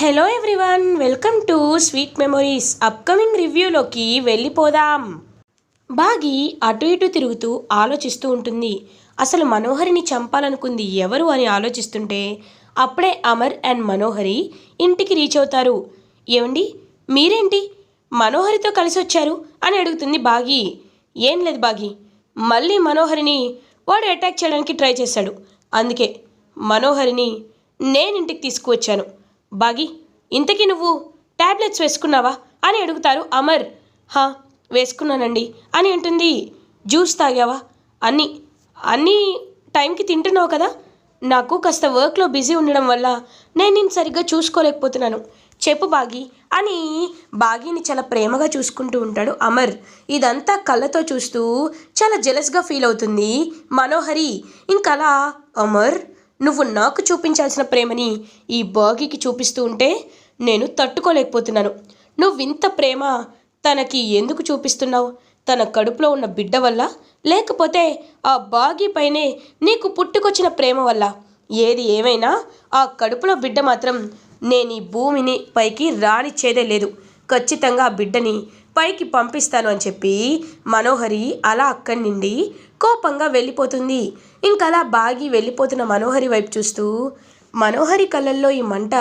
Hello everyone welcome to sweet memories upcoming రివ్యూలోకి వెళ్ళిపోదాం. బాగి అటు ఇటు తిరుగుతూ ఆలోచిస్తూ ఉంటుంది. అసలు మనోహరిని చంపాలనుకుంది ఎవరు అని ఆలోచిస్తుంటే అప్పుడే అమర్ అండ్ మనోహరి ఇంటికి రీచ్ అవుతారు. ఏమండి? మీరేంటి? మనోహరితో కలిసి వచ్చారు అని అడుగుతుంది బాగి. ఏం లేదు బాగి. మళ్ళీ మనోహరిని వాడు అటాక్ చేయడానికి ట్రై చేశాడు. అందుకే మనోహరిని నేను ఇంటికి తీసుకువచ్చాను. బాగి ఇంతకీ నువ్వు టాబ్లెట్స్ వేసుకున్నావా? అని అడుగుతారు అమర్. హా వేసుకున్నానండి. అని అంటుంది. జ్యూస్ తాగావా? అన్నీ అన్నీ టైంకి తింటున్నావు కదా? నాకు కాస్త వర్క్లో బిజీ ఉండడం వల్ల నేను నేను సరిగ్గా చూసుకోలేకపోతున్నాను. చెప్పు బాగి అని బాగిని చాలా ప్రేమగా చూసుకుంటూ ఉంటాడు అమర్. ఇదంతా కళ్ళతో చూస్తూ చాలా జెలస్గా ఫీల్ అవుతుంది మనోహరి. ఇంకలా అమర్ నువ్వు నాకు చూపించాల్సిన ప్రేమని ఈ బాగీకి చూపిస్తూ ఉంటే నేను తట్టుకోలేకపోతున్నాను. నువ్వింత ప్రేమ తనకి ఎందుకు చూపిస్తున్నావు? తన కడుపులో ఉన్న బిడ్డ వల్ల? లేకపోతే ఆ బాగీ పైనే నీకు పుట్టుకొచ్చిన ప్రేమ వల్ల? ఏది ఏమైనా ఆ కడుపులో బిడ్డ మాత్రం నేను ఈ భూమిని పైకి రానిచ్చేదే లేదు. ఖచ్చితంగా ఆ బిడ్డని పైకి పంపిస్తాను అని చెప్పి మనోహరి అలా అక్కడి నుండి కోపంగా వెళ్ళిపోతుంది. ఇంకలా బాగి వెళ్ళిపోతున్న మనోహరి వైపు చూస్తూ మనోహరి కళ్ళల్లో ఈ మంట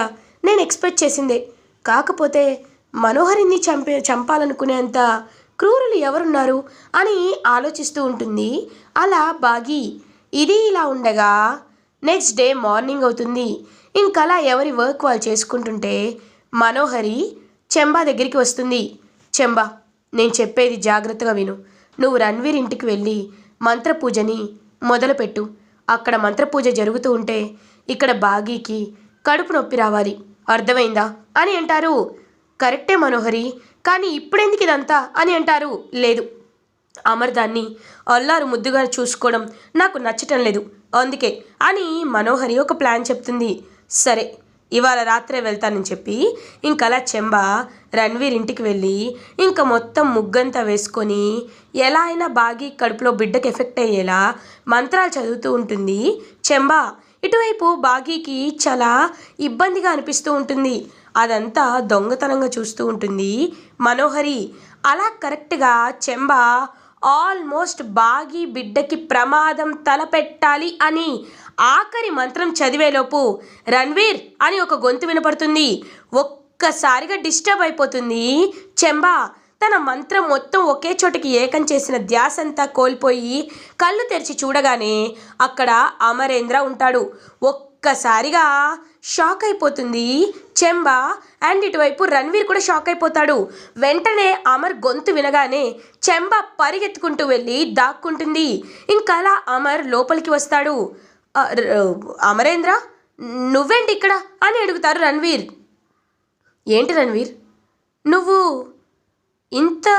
నేను ఎక్స్పెక్ట్ చేసిందే. కాకపోతే మనోహరిని చంపే చంపాలనుకునేంత క్రూరులు ఎవరున్నారు? అని ఆలోచిస్తూ ఉంటుంది. అలా బాగి ఇది ఇలా ఉండగా నెక్స్ట్ డే మార్నింగ్ అవుతుంది. ఇంకలా ఎవరి వర్క్ వాళ్ళు చేసుకుంటుంటే మనోహరి చెంబా దగ్గరికి వస్తుంది. చెంబా నేను చెప్పేది జాగ్రత్తగా విను. నువ్వు రణ్వీర్ ఇంటికి వెళ్ళి మంత్రపూజని మొదలుపెట్టు. అక్కడ మంత్రపూజ జరుగుతూ ఉంటే ఇక్కడ బాగీకి కడుపు నొప్పి రావాలి. అర్థమైందా? అని అంటారు. కరెక్టే మనోహరి కానీ ఇప్పుడెందుకు ఇదంతా? అని అంటారు. లేదు. అమర్ దాన్ని అల్లారు ముద్దుగా చూసుకోవడం నాకు నచ్చటం లేదు. అందుకే అని మనోహరి ఒక ప్లాన్ చెప్తుంది. సరే ఇవాళ రాత్రే వెళ్తానని చెప్పి ఇంకలా చెంబ రణ్వీర్ ఇంటికి వెళ్ళి ఇంకా మొత్తం ముగ్గంతా వేసుకొని ఎలా అయినా బాగి కడుపులో బిడ్డకి ఎఫెక్ట్ అయ్యేలా మంత్రాలు చదువుతూ ఉంటుంది. చెంబ ఇటువైపు బాగీకి చాలా ఇబ్బందిగా అనిపిస్తూ ఉంటుంది. అదంతా దొంగతనంగా చూస్తూ ఉంటుంది మనోహరి. అలా కరెక్ట్గా చెంబ ఆల్మోస్ట్ బాగి బిడ్డకి ప్రమాదం తలపెట్టాలి అని ఆఖరి మంత్రం చదివేలోపు రణ్వీర్ అని ఒక గొంతు వినపడుతుంది. ఒక్కసారిగా డిస్టర్బ్ అయిపోతుంది. చెంబా తన మంత్రం మొత్తం ఒకే చోటకి ఏకం చేసిన ధ్యాసంతా కోల్పోయి కళ్ళు తెరిచి చూడగానే అక్కడ అమరేంద్ర ఉంటాడు. ఒక్కసారిగా షాక్ అయిపోతుంది. చెంబ అండ్ ఇటువైపు రణ్వీర్ కూడా షాక్ అయిపోతాడు. వెంటనే అమర్ గొంతు వినగానే చెంబ పరిగెత్తుకుంటూ వెళ్ళి దాక్కుంటుంది. ఇంకలా అమర్ లోపలికి వస్తాడు. అమరేంద్ర నువ్వేంటి ఇక్కడ? అని అడుగుతారు రణ్వీర్. ఏంటి రణ్వీర్? నువ్వు ఇంత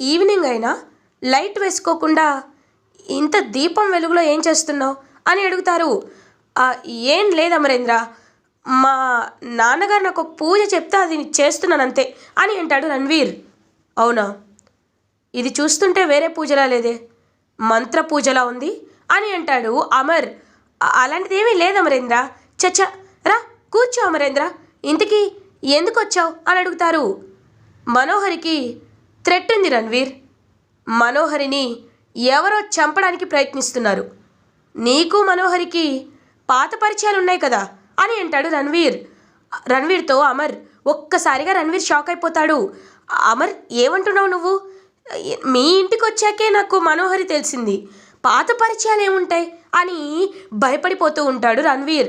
ఈవినింగ్ అయినా లైట్ వేసుకోకుండా ఇంత దీపం వెలుగులో ఏం చేస్తున్నావు? అని అడుగుతారు. ఏం లేదు అమరేంద్ర. మా నాన్నగారు నాకు ఒక పూజ చెప్తే అది చేస్తున్నాను అంతే అని అంటాడు రణ్వీర్. అవునా? ఇది చూస్తుంటే వేరే పూజలా లేదే? మంత్ర పూజలా ఉంది అని అంటాడు అమర్. అలాంటిదేమీ అలాంటిది ఏమీ లేదు అమరేంద్ర. చచ్చ రా కూర్చో అమరేంద్ర. ఇంతకీ ఎందుకు వచ్చావు అని అడుగుతారు. మనోహరికి థ్రెట్ ఉంది రణ్వీర్. మనోహరిని ఎవరో చంపడానికి ప్రయత్నిస్తున్నారు. నీకు మనోహరికి పాత పరిచయాలు ఉన్నాయి కదా అని అంటాడు రణ్వీర్. రణ్వీర్తో అమర్ ఒక్కసారిగా రణ్వీర్ షాక్ అయిపోతాడు. అమర్ ఏమంటున్నావు నువ్వు? మీ ఇంటికి వచ్చాకే నాకు మనోహరి తెలిసింది. పాత పరిచయాలు ఏముంటాయి అని భయపడిపోతూ ఉంటాడు రణ్వీర్.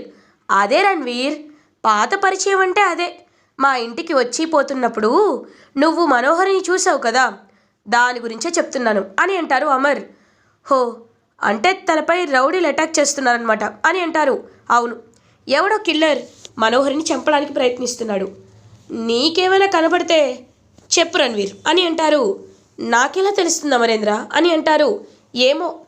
అదే రణ్వీర్ పాత పరిచయం అంటే అదే. మా ఇంటికి వచ్చి పోతున్నప్పుడు నువ్వు మనోహరిని చూసావు కదా? దాని గురించే చెప్తున్నాను అని అంటారు అమర్. హో అంటే తనపై రౌడీలు అటాక్ చేస్తున్నారనమాట అని అంటారు. అవును. ఎవడో కిల్లర్ మనోహరిని చంపడానికి ప్రయత్నిస్తున్నాడు. నీకేమైనా కనబడితే చెప్పు రణ్వీర్ అని అంటారు. నాకెలా తెలుస్తుంది అమరేంద్ర అని అంటారు. ఏమో.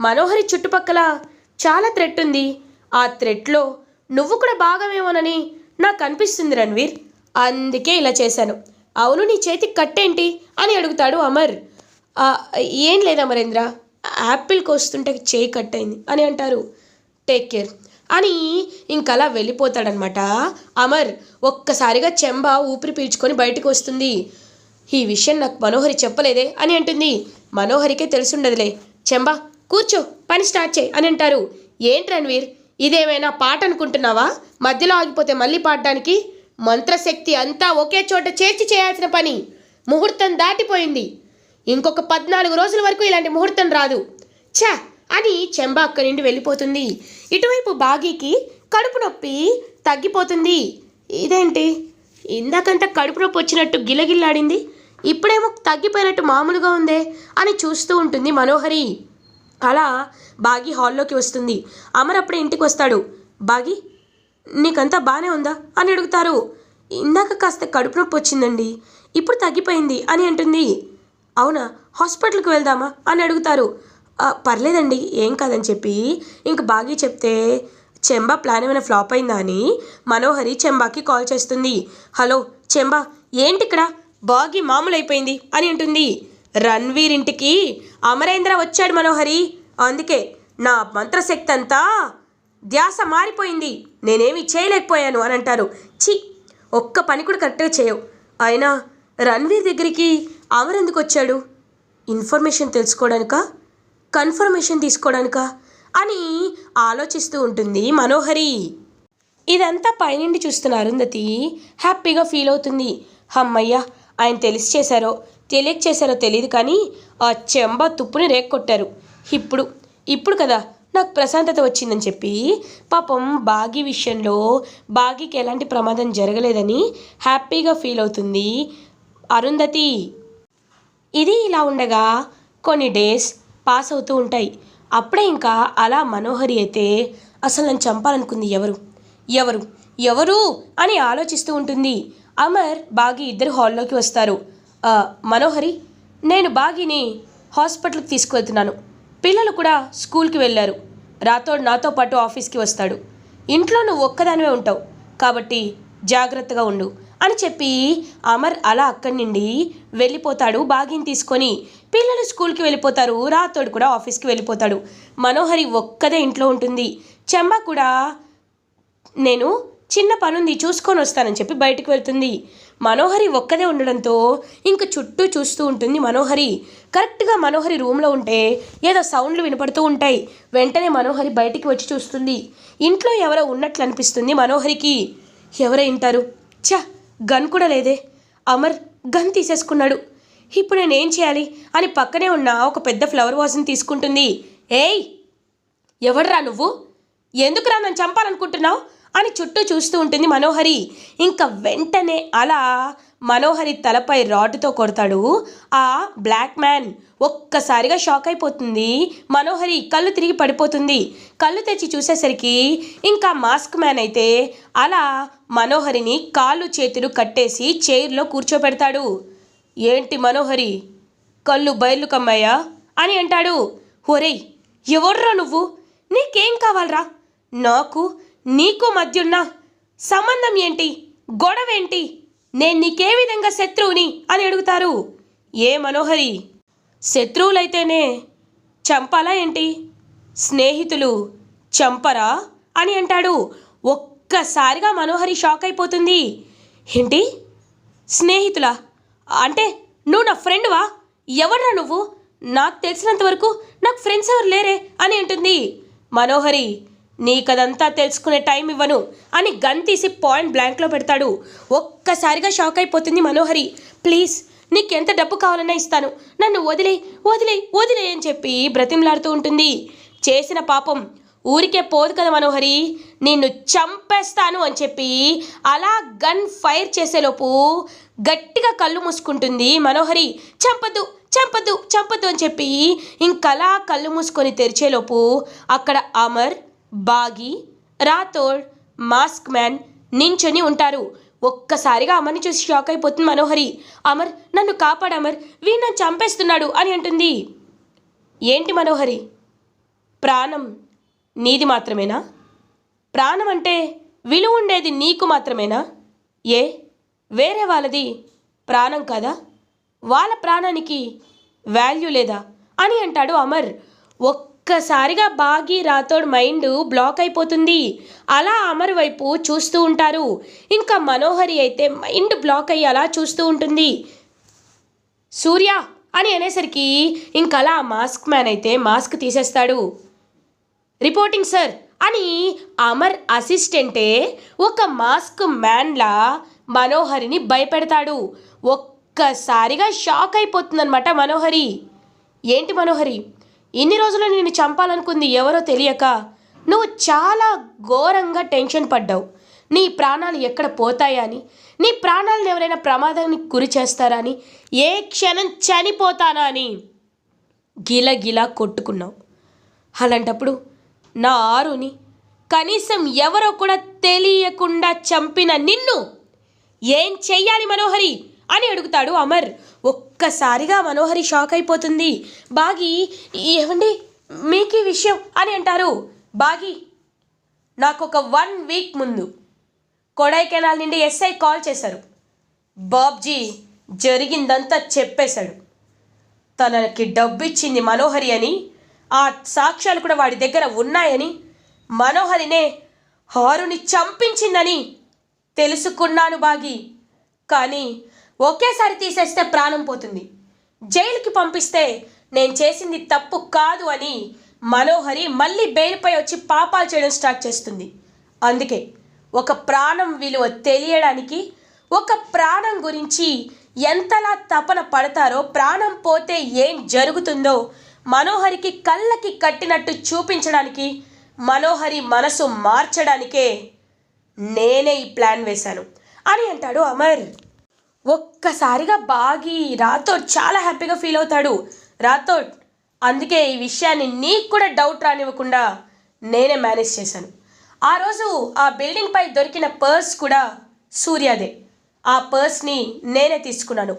మనోహరి చుట్టుపక్కల చాలా థ్రెట్ ఉంది. ఆ థ్రెట్లో నువ్వు కూడా భాగమేమోనని నాకు అనిపిస్తుంది రణ్వీర్. అందుకే ఇలా చేశాను. అవును నీ చేతికి కట్టేంటి అని అడుగుతాడు అమర్. ఏం లేదు అమరేంద్ర. యాపిల్ కోస్తుంటే చేయి కట్ అయింది. అని అంటారు. టేక్ కేర్ అని ఇంకలా వెళ్ళిపోతాడనమాట. అమర్ ఒక్కసారిగా చెంబ ఊపిరి పీల్చుకొని బయటకు వస్తుంది. ఈ విషయం నాకు మనోహరి చెప్పలేదే అని అంటుంది. మనోహరికే తెలుసుండదులే. చెంబ కూర్చో పని స్టార్ట్ చేయి అని అంటారు. ఏంటి రణ్వీర్ ఇదేమైనా పాట అనుకుంటున్నావా? మధ్యలో ఆగిపోతే మళ్ళీ పాడడానికి మంత్రశక్తి అంతా ఒకే చోట చేర్చి చేయాల్సిన పని. ముహూర్తం దాటిపోయింది. ఇంకొక పద్నాలుగు రోజుల వరకు ఇలాంటి ముహూర్తం రాదు. ఛా! అని చెంబ అక్కడి నుండి వెళ్ళిపోతుంది. ఇటువైపు బాగీకి కడుపు నొప్పి తగ్గిపోతుంది. ఇదేంటి? ఇందాకంతా కడుపు నొప్పి వచ్చినట్టు గిలగిల్లాడింది. ఇప్పుడేమో తగ్గిపోయినట్టు మామూలుగా ఉందే అని చూస్తూ ఉంటుంది మనోహరి. అలా బాగి హాల్లోకి వస్తుంది. అమర్ అప్పుడే ఇంటికి వస్తాడు. బాగి నీకంతా బాగానే ఉందా? అని అడుగుతారు. ఇందాక కాస్త కడుపు నొప్పి వచ్చిందండి. ఇప్పుడు తగ్గిపోయింది అని అంటుంది. అవునా? హాస్పిటల్కి వెళ్దామా? అని అడుగుతారు. పర్లేదండి ఏం కాదని చెప్పి. ఇంక బాగి చెప్తే చెంబా ప్లాన్ ఏమైనా ఫ్లాప్ అయిందా అని మనోహరి చెంబాకి కాల్ చేస్తుంది. హలో చెంబా ఏంటి ఇక్కడ బాగి మామూలు అయిపోయింది అని అంటుంది. రణ్వీర్ ఇంటికి అమరేంద్ర వచ్చాడు మనోహరి. అందుకే నా మంత్రశక్తి అంతా ధ్యాస మారిపోయింది. నేనేమి చేయలేకపోయాను అని అంటారు. చి ఒక్క పని కూడా కరెక్ట్గా చేయవు. అయినా రణ్వీర్ దగ్గరికి అమర్ ఎందుకు వచ్చాడు? ఇన్ఫర్మేషన్ తెలుసుకోవడానికా కన్ఫర్మేషన్ తీసుకోవడానికా అని ఆలోచిస్తూ ఉంటుంది మనోహరి. ఇదంతా పైనుండి చూస్తున్న అరుంధతి హ్యాపీగా ఫీల్ అవుతుంది. హమ్మయ్య ఆయన తెలిసి చేశారో తెలియక చేశారో తెలియదు కానీ ఆ చెంబ తుప్పుని రేక్కొట్టారు. ఇప్పుడు ఇప్పుడు కదా నాకు ప్రశాంతత వచ్చిందని చెప్పి పాపం బాగి విషయంలో బాగికి ఎలాంటి ప్రమాదం జరగలేదని హ్యాపీగా ఫీల్ అవుతుంది అరుంధతి. ఇది ఇలా ఉండగా కొన్ని డేస్ పాస్ అవుతూ ఉంటాయి. అప్పుడే ఇంకా అలా మనోహరి అయితే అసలు నన్ను చంపాలనుకుంది ఎవరు? ఎవరు? ఎవరు? అని ఆలోచిస్తూ ఉంటుంది. అమర్ బాగి ఇద్దరు హాల్లోకి వస్తారు. మనోహరి నేను బాగిని హాస్పిటల్కి తీసుకువెళ్తున్నాను. పిల్లలు కూడా స్కూల్కి వెళ్ళారు. రాతోడు నాతో పాటు ఆఫీస్కి వస్తాడు. ఇంట్లో నువ్వు ఒక్కదానివే ఉంటావు. కాబట్టి జాగ్రత్తగా ఉండు. అని చెప్పి అమర్ అలా అక్కడి నుండి వెళ్ళిపోతాడు. బాగిని తీసుకొని పిల్లలు స్కూల్కి వెళ్ళిపోతారు. రాతోడు కూడా ఆఫీస్కి వెళ్ళిపోతాడు. మనోహరి ఒక్కదే ఇంట్లో ఉంటుంది. చెమ్మ కూడా నేను చిన్న పనుంది చూసుకొని వస్తానని చెప్పి బయటకు వెళ్తుంది. మనోహరి ఒక్కదే ఉండడంతో ఇంక చుట్టూ చూస్తూ ఉంటుంది మనోహరి. కరెక్ట్గా మనోహరి రూమ్లో ఉంటే ఏదో సౌండ్లు వినపడుతూ ఉంటాయి. వెంటనే మనోహరి బయటికి వచ్చి చూస్తుంది. ఇంట్లో ఎవరో ఉన్నట్లు అనిపిస్తుంది మనోహరికి. ఎవరై ఉంటారు? ఛ! గన్ కూడా లేదే. అమర్ గన్ తీసేసుకున్నాడు. ఇప్పుడు నేనేం చేయాలి? అని పక్కనే ఉన్న ఒక పెద్ద ఫ్లవర్ వాజ్ని తీసుకుంటుంది. ఏయ్! ఎవడ్రా నువ్వు? ఎందుకురా నన్ను చంపాలనుకుంటున్నావు? అని చుట్టూ చూస్తూ ఉంటుంది మనోహరి. ఇంకా వెంటనే అలా మనోహరి తలపై రాటుతో కొడతాడు. ఆ బ్లాక్ మ్యాన్ ఒక్కసారిగా షాక్ అయిపోతుంది. మనోహరి కళ్ళు తిరిగి పడిపోతుంది. కళ్ళు తెచ్చి చూసేసరికి ఇంకా మాస్క్ మ్యాన్ అయితే అలా మనోహరిని కాళ్ళు చేతులు కట్టేసి చైర్లో కూర్చోబెడతాడు ఏంటి మనోహరి? కళ్ళు బయర్లు కమ్మాయా? అని అంటాడు. ఒరేయ్ ఎవర్రా నువ్వు? నీకేం కావాలరా? నాకు నీకు మధ్యున్న సంబంధం ఏంటి? గొడవేంటి? నేను నీకే విధంగా శత్రువుని? అని అడుగుతారు. ఏ మనోహరి? శత్రువులైతేనే చంపాలా ఏంటి? స్నేహితులు చంపరా? అని అంటాడు. ఒక్కసారిగా మనోహరి షాక్ అయిపోతుంది. ఏంటి? స్నేహితులా? అంటే నువ్వు నా ఫ్రెండ్వా? ఎవడ్రా నువ్వు? నాకు తెలిసినంత వరకు నాకు ఫ్రెండ్స్ ఎవరు లేరే? అని అంటుంది. మనోహరి నీకదంతా తెలుసుకునే టైం ఇవ్వను అని గన్ తీసి పాయింట్ బ్లాంక్లో పెడతాడు. ఒక్కసారిగా షాక్ అయిపోతుంది మనోహరి. ప్లీజ్ నీకు ఎంత డబ్బు కావాలన్నా ఇస్తాను. నన్ను వదిలే వదిలే వదిలే అని చెప్పి బ్రతిమలాడుతూ ఉంటుంది. చేసిన పాపం. ఊరికే పోదు కదా మనోహరి. నిన్ను చంపేస్తాను అని చెప్పి అలా గన్ ఫైర్ చేసేలోపు గట్టిగా కళ్ళు మూసుకుంటుంది మనోహరి. చంపద్దు చంపద్దు చంపద్దు అని చెప్పి ఇంకలా కళ్ళు మూసుకొని తెరిచేలోపు అక్కడ అమర్ బాగి రాథోడ్ మాస్క్ మ్యాన్ నించొని ఉంటారు. ఒక్కసారిగా అమర్ని చూసి షాక్ అయిపోతుంది మనోహరి. అమర్ నన్ను కాపాడు అమర్ వీడు నన్ను చంపేస్తున్నాడు అని అంటుంది. ఏంటి మనోహరి? ప్రాణం నీది మాత్రమేనా? ప్రాణం అంటే విలువ ఉండేది నీకు మాత్రమేనా? ఏ? వేరే వాళ్ళది ప్రాణం కదా? వాళ్ళ ప్రాణానికి వాల్యూ లేదా? అని అంటాడు అమర్. ఒక్కసారిగా బాగి రాథోడ్ మైండ్ బ్లాక్ అయిపోతుంది. అలా అమర్ వైపు చూస్తూ ఉంటారు. ఇంకా మనోహరి అయితే మైండ్ బ్లాక్ అయ్యి అలా చూస్తూ ఉంటుంది. సూర్య అని అనేసరికి ఇంకలా అలా మాస్క్ మ్యాన్ అయితే మాస్క్ తీసేస్తాడు. రిపోర్టింగ్ సార్ అని అమర్ అసిస్టెంటే ఒక మాస్క్ మ్యాన్లా మనోహరిని భయపెడతాడు. ఒక్కసారిగా షాక్ అయిపోతుందన్నమాట మనోహరి. ఏంటి మనోహరి? ఇన్ని రోజులు నిన్ను చంపాలనుకుంది ఎవరో తెలియక నువ్వు చాలా ఘోరంగా టెన్షన్ పడ్డావు. నీ ప్రాణాలు ఎక్కడ పోతాయా అని? నీ ప్రాణాలను ఎవరైనా ప్రమాదానికి గురి చేస్తారా అని? ఏ క్షణం చనిపోతానా అని? గిలగిలా కొట్టుకున్నావు. అలాంటప్పుడు నా ఆరుని కనీసం ఎవరో కూడా తెలియకుండా చంపిన నిన్ను ఏం చెయ్యాలి మనోహరి? అని అడుగుతాడు అమర్. ఒక్కసారిగా మనోహరి షాక్ అయిపోతుంది. బాగి ఏమండి మీకు ఈ విషయం అని అంటారు. బాగి నాకు ఒక వన్ వీక్ ముందు కొడైకెనాల్ నుండి ఎస్ఐ కాల్ చేశారు. బాబ్జీ జరిగిందంతా చెప్పేశాడు. తనకి డబ్బు ఇచ్చింది మనోహరి అని ఆ సాక్ష్యాలు కూడా వాడి దగ్గర ఉన్నాయని మనోహరినే హారుని చంపించిందని తెలుసుకున్నాను బాగి. కానీ ఒకేసారి తీసేస్తే ప్రాణం పోతుంది. జైలుకి పంపిస్తే నేను చేసింది తప్పు కాదు అని మనోహరి మళ్ళీ బెయిల్పై వచ్చి పాపాలు చేయడం స్టార్ట్ చేస్తుంది. అందుకే ఒక ప్రాణం విలువ తెలియడానికి ఒక ప్రాణం గురించి ఎంతలా తపన పడతారో ప్రాణం పోతే ఏం జరుగుతుందో మనోహరికి కళ్ళకి కట్టినట్టు చూపించడానికి మనోహరి మనసు మార్చడానికే నేనే ఈ ప్లాన్ వేశాను. అని అంటాడు అమర్. ఒక్కసారిగా బాగి రాథోడ్ చాలా హ్యాపీగా ఫీల్ అవుతాడు. రాథోడ్ అందుకే ఈ విషయాన్ని నీకు కూడా డౌట్ రానివ్వకుండా నేనే మేనేజ్ చేశాను. ఆ రోజు ఆ బిల్డింగ్ పై దొరికిన పర్స్ కూడా సూర్యాదే. ఆ పర్స్ని నేనే తీసుకున్నాను.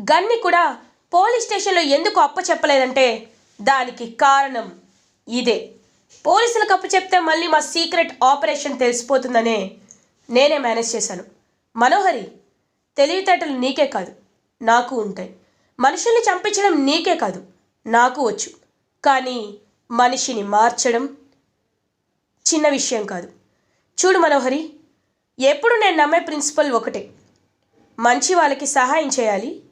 గన్ని కూడా పోలీస్ స్టేషన్లో ఎందుకు అప్ప చెప్పలేదంటే దానికి కారణం ఇదే. పోలీసులకు అప్పు చెప్తే మళ్ళీ మా సీక్రెట్ ఆపరేషన్ తెలిసిపోతుందనే నేనే మేనేజ్ చేశాను. మనోహరి తెలివితేటలు నీకే కాదు. నాకు ఉంటాయి. మనుషుల్ని చంపించడం నీకే కాదు. నాకు వచ్చు. కానీ మనిషిని మార్చడం చిన్న విషయం కాదు. చూడు మనోహరి ఎప్పుడు నేను నమ్మే ప్రిన్సిపల్ ఒకటే. మంచి వాళ్ళకి సహాయం చేయాలి.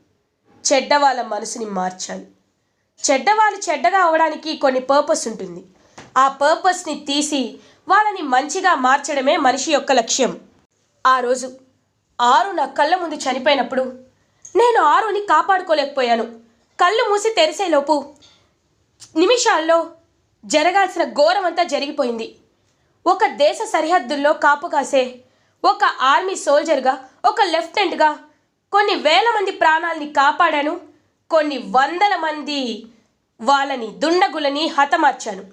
చెడ్డ వాళ్ళ మనసుని మార్చాలి. చెడ్డవాళ్ళు చెడ్డగా అవడానికి కొన్ని పర్పస్ ఉంటుంది. ఆ పర్పస్ని తీసి వాళ్ళని మంచిగా మార్చడమే మనిషి యొక్క లక్ష్యం. ఆ రోజు ఆరు నా కళ్ళ ముందు చనిపోయినప్పుడు నేను ఆరుని కాపాడుకోలేకపోయాను. కళ్ళు మూసి తెరిసేలోపు నిమిషాల్లో జరగాల్సిన ఘోరమంతా జరిగిపోయింది. ఒక దేశ సరిహద్దుల్లో కాపు కాసే ఒక ఆర్మీ సోల్జర్గా ఒక లెఫ్టినెంట్గా కొన్ని వేల మంది ప్రాణాలని కాపాడాను. కొన్ని వందల మంది వాళ్ళని దుండగులని హతమార్చాను.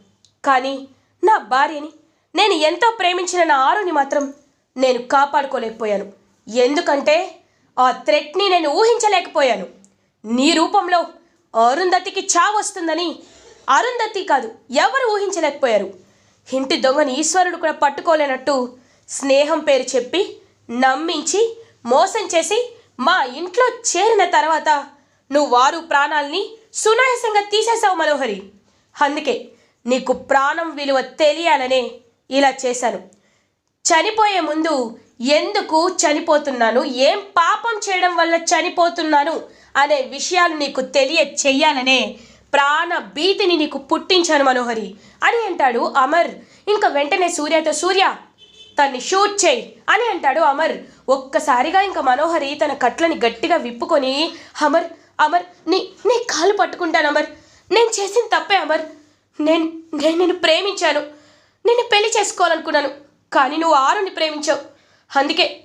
కానీ నా భార్యని నేను ఎంతో ప్రేమించిన నా ఆరుని మాత్రం నేను కాపాడుకోలేకపోయాను. ఎందుకంటే ఆ థ్రెట్ని నేను ఊహించలేకపోయాను. నీ రూపంలో అరుంధతికి చావు వస్తుందని అరుంధతి కాదు ఎవరు ఊహించలేకపోయారు. ఇంటి దొంగని ఈశ్వరుడు కూడా పట్టుకోలేనట్టు స్నేహం పేరు చెప్పి నమ్మించి మోసం చేసి మా ఇంట్లో చేరిన తర్వాత నువ్వు వారు ప్రాణాల్ని సునాయాసంగా తీసేశావు మనోహరి. అందుకే నీకు ప్రాణం విలువ తెలియాలనే ఇలా చేశాను. చనిపోయే ముందు ఎందుకు చనిపోతున్నాను? ఏం పాపం చేయడం వల్ల చనిపోతున్నాను? అనే విషయాలు నీకు తెలియ చెయ్యాలనే ప్రాణ భీతిని నీకు పుట్టించాను మనోహరి. అని అంటాడు అమర్. ఇంకా వెంటనే సూర్యతో సూర్య తన్ని షూట్ చేయి అని అంటాడు అమర్. ఒక్కసారిగా ఇంకా మనోహరి తన కట్లని గట్టిగా విప్పుకొని అమర్ అమర్ నీ నీ కాలు పట్టుకుంటాను అమర్. నేను చేసిన తప్పే అమర్. నేను నేను నిన్ను ప్రేమించాను. నిన్ను పెళ్ళి చేసుకోవాలనుకున్నాను. కానీ నువ్వు ఆరుని ప్రేమించావు. అందుకే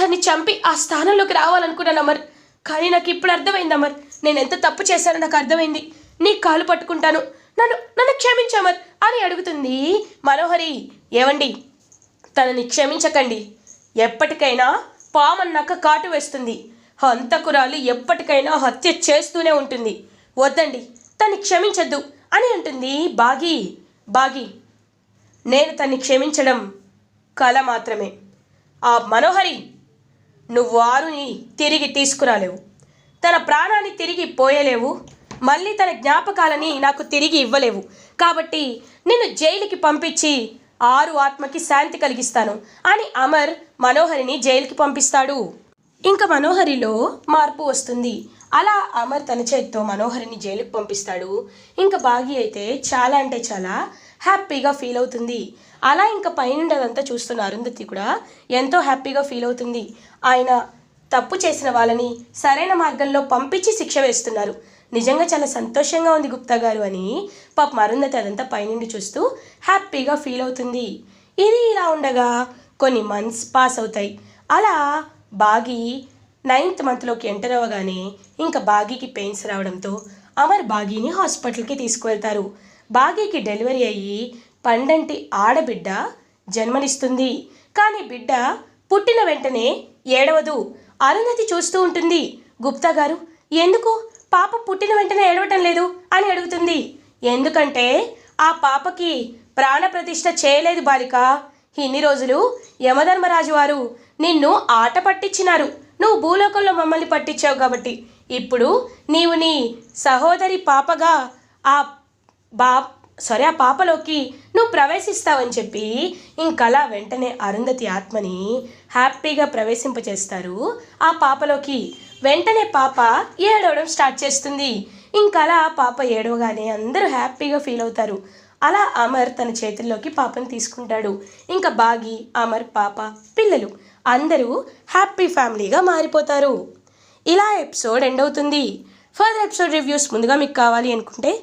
తన్ని చంపి ఆ స్థానంలోకి రావాలనుకున్నాను అమర్ కానీ నాకు ఇప్పుడు అర్థమైంది అమర్ నేను ఎంత తప్పు చేశానో నాకు అర్థమైంది. నీ కాలు పట్టుకుంటాను. నన్ను నన్ను క్షమించమర్ అని అడుగుతుంది మనోహరి. ఏవండి? తనని క్షమించకండి. ఎప్పటికైనా పామన్నాక కాటు వేస్తుంది. హంతకురాలు ఎప్పటికైనా హత్య చేస్తూనే ఉంటుంది. వద్దండి తన్ని క్షమించద్దు అని అంటుంది బాగి. బాగి నేను తన్ని క్షమించడం కల మాత్రమే. ఆ మనోహరి నువ్వు ఆరుని తిరిగి తీసుకురాలేవు. తన ప్రాణాన్ని తిరిగి పోయలేవు. మళ్ళీ తన జ్ఞాపకాలని నాకు తిరిగి ఇవ్వలేవు. కాబట్టి నిన్ను జైలుకి పంపించి ఆరు ఆత్మకి శాంతి కలిగిస్తాను అని అమర్ మనోహరిని జైలుకి పంపిస్తాడు. ఇంకా మనోహరిలో మార్పు వస్తుంది. అలా అమర్ తన చేతితో మనోహరిని జైలుకి పంపిస్తాడు. ఇంకా బాగి అయితే చాలా అంటే చాలా హ్యాపీగా ఫీల్ అవుతుంది. అలా ఇంకా పైనుండి అదంతా చూస్తున్న అరుంధతి కూడా ఎంతో హ్యాపీగా ఫీల్ అవుతుంది. ఆయన తప్పు చేసిన వాళ్ళని సరైన మార్గంలో పంపించి శిక్ష వేస్తున్నారు. నిజంగా చాలా సంతోషంగా ఉంది గుప్తా గారు అని పాప అరుంధతి అదంతా పైనుండి చూస్తూ హ్యాపీగా ఫీల్ అవుతుంది. ఇది ఇలా ఉండగా కొన్ని మంత్స్ పాస్ అవుతాయి. అలా బాగి నైన్త్ మంత్లోకి ఎంటర్ అవ్వగానే ఇంకా బాగీకి పెయిన్స్ రావడంతో అమర్ బాగీని హాస్పిటల్కి తీసుకువెళ్తారు. బాగీకి డెలివరీ అయ్యి పండంటి ఆడబిడ్డ జన్మనిస్తుంది. కానీ బిడ్డ పుట్టిన వెంటనే ఏడవదు. అరుంధతి చూస్తూ ఉంటుంది. గుప్తా గారు ఎందుకు? పాప పుట్టిన వెంటనే ఏడవటం లేదు అని అడుగుతుంది. ఎందుకంటే ఆ పాపకి ప్రాణప్రతిష్ఠ చేయలేదు బాలిక. ఇన్ని రోజులు యమధర్మరాజు వారు నిన్ను ఆట పట్టించినారు. నువ్వు భూలోకంలో మమ్మల్ని పట్టించావు కాబట్టి. ఇప్పుడు నీవు నీ సహోదరి పాపగా ఆ బా సారీ ఆ పాపలోకి నువ్వు ప్రవేశిస్తావని చెప్పి ఇంకలా వెంటనే అరుంధతి ఆత్మని హ్యాపీగా ప్రవేశింపచేస్తారు. ఆ పాపలోకి వెంటనే పాప ఏడవడం స్టార్ట్ చేస్తుంది. ఇంకలా ఆ పాప ఏడవగానే అందరూ హ్యాపీగా ఫీల్ అవుతారు. అలా అమర్ తన చేతుల్లోకి పాపని తీసుకుంటాడు. ఇంకా బాగి అమర్ పాప పిల్లలు అందరూ హ్యాపీ ఫ్యామిలీగా మారిపోతారు. ఇలా ఎపిసోడ్ ఎండ్ అవుతుంది. ఫర్దర్ ఎపిసోడ్ రివ్యూస్ ముందుగా మీకు కావాలి అనుకుంటే